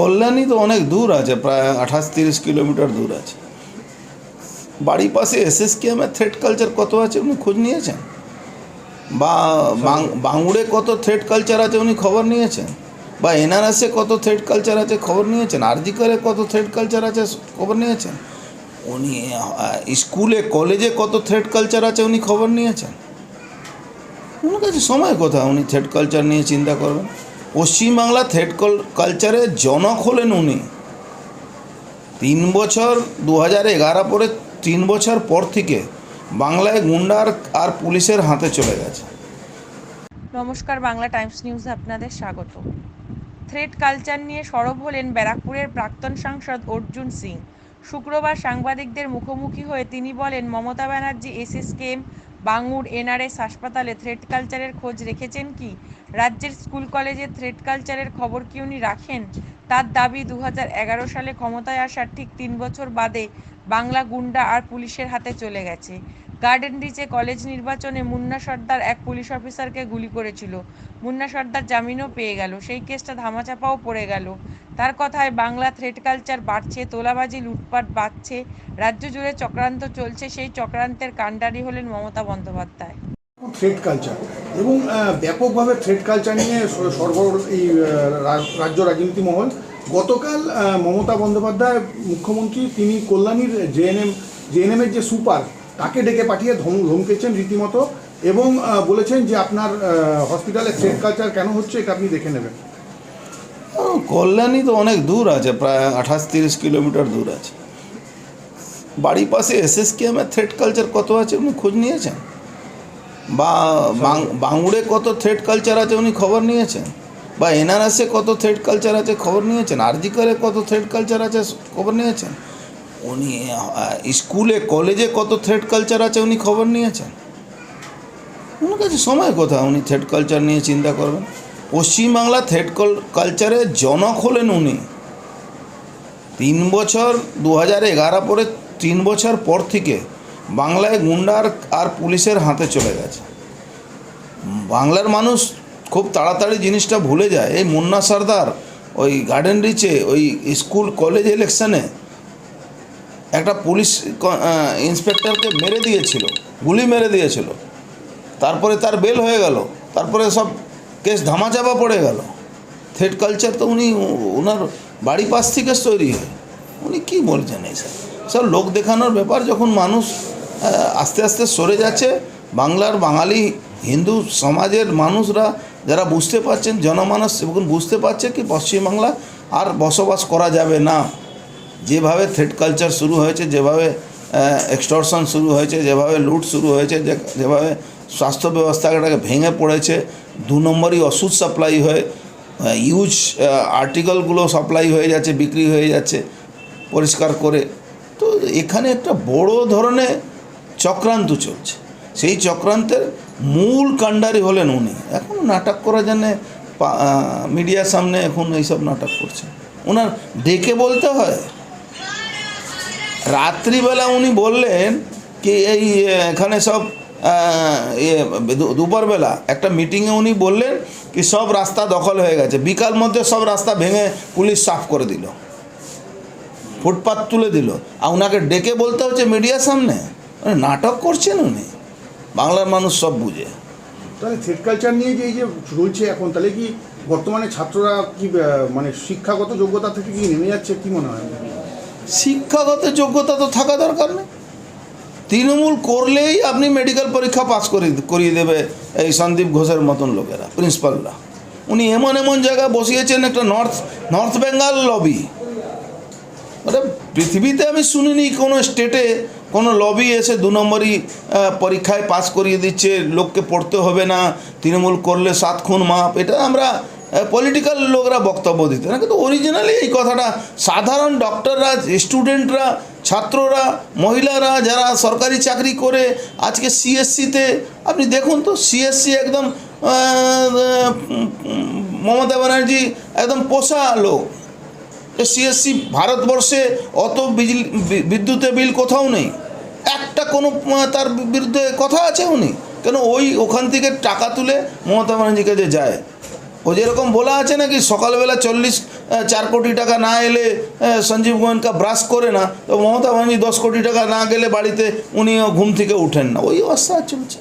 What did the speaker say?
কল্যাণী তো অনেক দূর আছে, প্রায় আঠাশ তিরিশ কিলোমিটার দূর আছে। বাড়ির পাশে এসএসকেএমের থ্রেড কালচার কত আছে উনি খোঁজ নিয়েছেন? বা বাং- বাংলায় কত থ্রেড কালচার আছে উনি খবর নিয়েছেন? বা এনআরএসে কত থ্রেড কালচার আছে খবর নিয়েছেন? আরজিকারে কত থ্রেড কালচার আছে খবর নিয়েছেন? উনি স্কুলে, কলেজে কত থ্রেড কালচার আছে উনি খবর নিয়েছেন? ওনার কাছে সময় কোথায় উনি থ্রেড কালচার নিয়ে চিন্তা করবেন? পশ্চিমবাংলা থ্রেড কালচারের জনক হলেন উনি। তিন বছর দু হাজার এগারো পরে তিন বছর পর থেকে বাংলায় গুন্ডার আর পুলিশের হাতে চলে গেছে। নমস্কার, বাংলা টাইমস নিউজে আপনাদের স্বাগত। থ্রেড কালচার নিয়ে সরব হলেন ব্যারাকপুরের প্রাক্তন সাংসদ অর্জুন সিং। শুক্রবার সাংবাদিকদের মুখোমুখি হয়ে তিনি বলেন, মমতা ব্যানার্জি, এসএসকেএম বাঙুর এনআরএস হাসপাতালে থ্রেড কালচারের খোঁজ রেখেছেন কি? রাজ্যের স্কুল কলেজে থ্রেড কালচারের খবর কি উনি রাখেন? তার দাবি দু হাজার এগারো সালে ক্ষমতায় আসার ঠিক তিন বছর বাদে বাংলা গুন্ডা আর পুলিশের হাতে চলে গেছে। গার্ডেন রিচে কলেজ নির্বাচনে মুন্না সর্দার এক পুলিশ অফিসারকে গুলি করেছিল। মুন্না সর্দার জামিনও পেয়ে গেল। সেই কেসটা ধামাচাপাও পড়ে গেল। তার কথায় বাংলা থ্রেড কালচার বাড়ছে, তোলাবাজি, লুটপাট বাড়ছে, রাজ্য জুড়ে চক্রান্ত চলছে, সেই চক্রান্তের কাণ্ডারি হলেন মমতা বন্দ্যোপাধ্যায়। থ্রেড কালচার এবং ব্যাপকভাবে থ্রেড কালচার নিয়ে স- সরবর এই রাজ্য রাজনীতি মহল। গতকাল মমতা বন্দ্যোপাধ্যায় মুখ্যমন্ত্রী, তিনি কল্যাণীর জেএনএম জেএনএমের যে সুপার, তাকে ডেকে পাঠিয়ে ধম- ধমকেছেন রীতিমতো। এবং বলেছেন যে আপনার হসপিটালে থ্রেড কালচার কেন হচ্ছে এটা আপনি দেখে নেবেন। কল্যাণী তো অনেক দূর আছে, প্রায় আঠাশ তিরিশ কিলোমিটার দূর আছে। বাড়ির পাশে এসএসকেএমের থ্রেড কালচার কত আছে উনি খোঁজ নিয়েছেন? বা বাং- বাংলায় কত থ্রেড কালচার আছে উনি খবর নিয়েছেন? বা এনআরএসে কত থ্রেড কালচার আছে খবর নিয়েছেন? আরজিকারে কত থ্রেড কালচার আছে খবর নিয়েছেন? উনি স্কুলে, কলেজে কত থ্রেড কালচার আছে উনি খবর নিয়েছেন? ওনার কাছে সময় কোথায়? উনি থ্রেড কালচার নিয়ে চিন্তা করবেন। পশ্চিমবাংলা থ্রেড কালচারের জনক হলেন উনি। তিন বছর দু হাজার এগারো পরে তিন বছর পর থেকে বাংলায় গুন্ডার আর পুলিশের হাতে চলে গেছে। বাংলার মানুষ খুব তাড়াতাড়ি জিনিসটা ভুলে যায়। এই মুন্না সর্দার ওই গার্ডেন রিচে ওই স্কুল কলেজ ইলেকশনে একটা পুলিশ ইন্সপেক্টরকে মেরে দিয়েছিল। গুলি মেরে দিয়েছিল। তারপরে তার বেল হয়ে গেল। তারপরে সব কেস ধামাচাপা পড়ে গেল। থ্রেড কালচার তো উনি ওনার বাড়ি পাশ থেকে তৈরি হয়। উনি কী বলছেন এই স্যার সব লোক দেখানোর ব্যাপার যখন মানুষ আস্তে আস্তে সরে যাচ্ছে, বাংলার বাঙালি হিন্দু সমাজের মানুষরা যারা বুঝতে পারছেন, জনমানস এখন বুঝতে পারছে কি পশ্চিমবাংলা আর বসবাস করা যাবে না। যেভাবে থ্রেড কালচার শুরু হয়েছে, যেভাবে এক্সটর্শন শুরু হয়েছে, যেভাবে লুট শুরু হয়েছে যেভাবে স্বাস্থ্য ব্যবস্থাটাকে ভেঙে পড়েছে। দু নম্বরই ওষুধ সাপ্লাই হয়ে। ইউজ আর্টিকেলগুলো সাপ্লাই হয়ে যাচ্ছে, বিক্রি হয়ে যাচ্ছে পরিষ্কার করে। তো এখানে একটা বড় ধরনের চক্রান্ত চলছে। সেই চক্রান্তের মূল কাণ্ডারি হলেন উনি। এখন নাটক করার জন্যে মিডিয়ার সামনে এখন এইসব নাটক করছে। ওনার ডেকে বলতে হয়, রাত্রিবেলা উনি বললেন কি এই, এখানে সব দুপুরবেলা একটা মিটিংয়ে উনি বললেন কি সব রাস্তা দখল হয়ে গেছে। বিকাল মধ্যে সব রাস্তা ভেঙে পুলিশ সাফ করে দিল। ফুটপাত তুলে দিল। আর ওনাকে ডেকে বলতে হচ্ছে মিডিয়ার সামনে। মানে নাটক করছেন উনি? বাংলার মানুষ সব বুঝে। তাহলে থ্রেড কালচার নিয়ে যে এই যে রয়েছে এখন তাহলে কি বর্তমানে ছাত্ররা কি মানে শিক্ষাগত যোগ্যতা থেকে কি নেমে যাচ্ছে? কি মনে হয়? শিক্ষাগত যোগ্যতা তো থাকা দরকার নেই। তৃণমূল করলেই আপনি মেডিকেল পরীক্ষা পাস করে, করিয়ে দেবে এই সন্দীপ ঘোষের মতন লোকেরা প্রিন্সিপালরা উনি এমন এমন জায়গায় বসিয়েছেন, একটা নর্থ নর্থ বেঙ্গল লবি মানে পৃথিবীতে আমি শুনিনি কোনো স্টেটে কোনো লবি এসে দু নম্বরই পরীক্ষায় পাস করিয়ে দিচ্ছে, লোককে পড়তে হবে না, তৃণমূল করলে সাত খুন মাপ, এটা আমরা পলিটিক্যাল লোকরা বক্তব্য দিতে না, কিন্তু অরিজিনালি এই কথাটা সাধারণ ডক্টররা স্টুডেন্টরা ছাত্ররা, মহিলারা যারা সরকারি চাকরি করে, আজকে সিএসসিতে আপনি দেখুন তো সিএসসি একদম মমতা ব্যানার্জি একদম পোষা লোক। সিএসসি ভারতবর্ষে অত বিজলি বিদ্যুতের বিল কোথাও নেই। একটা কোনো তার বিরুদ্ধে কথা আছে উনি। কেন ওই ওখান থেকে টাকা তুলে মমতা ব্যানার্জির কাছে যায়। ও যেরকম বলা আছে নাকি সকালবেলা চল্লিশ চার কোটি টাকা না এলে সঞ্জীব গোয়েনকা ব্রাশ করে না, তো মমতা ব্যানার্জি দশ কোটি টাকা না গেলে বাড়িতে উনিও ঘুম থেকে উঠেন না। ওই অবস্থা চলছে।